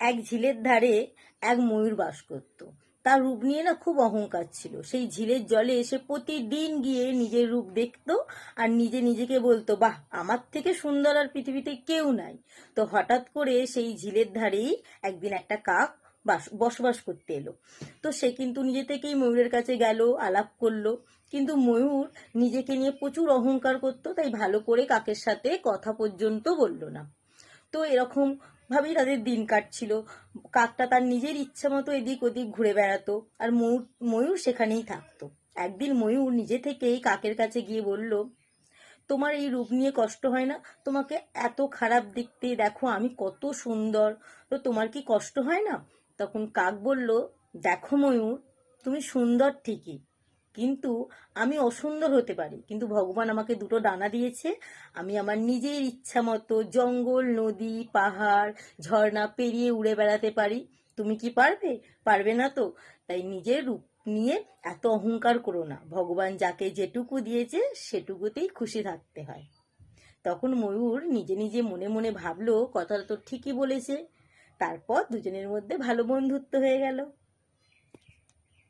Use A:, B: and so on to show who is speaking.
A: এক ঝিলের ধারে এক ময়ূর বাস করত। তার রূপ নিয়ে না খুব অহংকার ছিল। সেই ঝিলের জলে এসে প্রতিদিন গিয়ে নিজের রূপ দেখতো আর নিজে নিজেকে বলতো, বাহ, আমার থেকে সুন্দর আর পৃথিবীতে কেউ নাই। তো হঠাৎ করে সেই ঝিলের ধারেই একদিন একটা কাক বাস, বসবাস করতে এলো। তো সে কিন্তু নিজে থেকেই ময়ূরের কাছে গেল, আলাপ করল। কিন্তু ময়ূর নিজেকে নিয়ে প্রচুর অহংকার করতো, তাই ভালো করে কাকের সাথে কথা পর্যন্ত বলল না। তো এরকম ভাবেই তাদের দিন কাটছিল। কাকটা তার নিজের ইচ্ছা মতো এদিক ওদিক ঘুরে বেড়াতো আর ময়ূর ময়ূর সেখানেই থাকতো। একদিন ময়ূর নিজে থেকেই কাকের কাছে গিয়ে বলল, তোমার এই রূপ নিয়ে কষ্ট হয় না? তোমাকে এত খারাপ দেখতে দেখো, আমি কত সুন্দর। তো তোমার কি কষ্ট হয় না? তখন কাক বলল, দেখো ময়ূর, তুমি সুন্দর ঠিকই। কিন্তু আমি অসুন্দর হতে পারি। কিন্তু ভগবান আমাকে দুটো ডানা দিয়েছে। আমি আমার নিজের ইচ্ছা মতো জঙ্গল, নদী, পাহাড়, ঝর্ণা পেরিয়ে উড়ে বেড়াতে পারি। তুমি কি পারবে? পারবে না তো। তাই নিজের রূপ নিয়ে এত অহংকার করো না। ভগবান যাকে যেটুকু দিয়েছে, সেটুকুতেই খুশি থাকতে হয়। তখন ময়ূর নিজে নিজে মনে মনে ভাবলো, কথাটা তো ঠিকই বলেছে। তারপর দুজনের মধ্যে ভালো বন্ধুত্ব হয়ে গেল।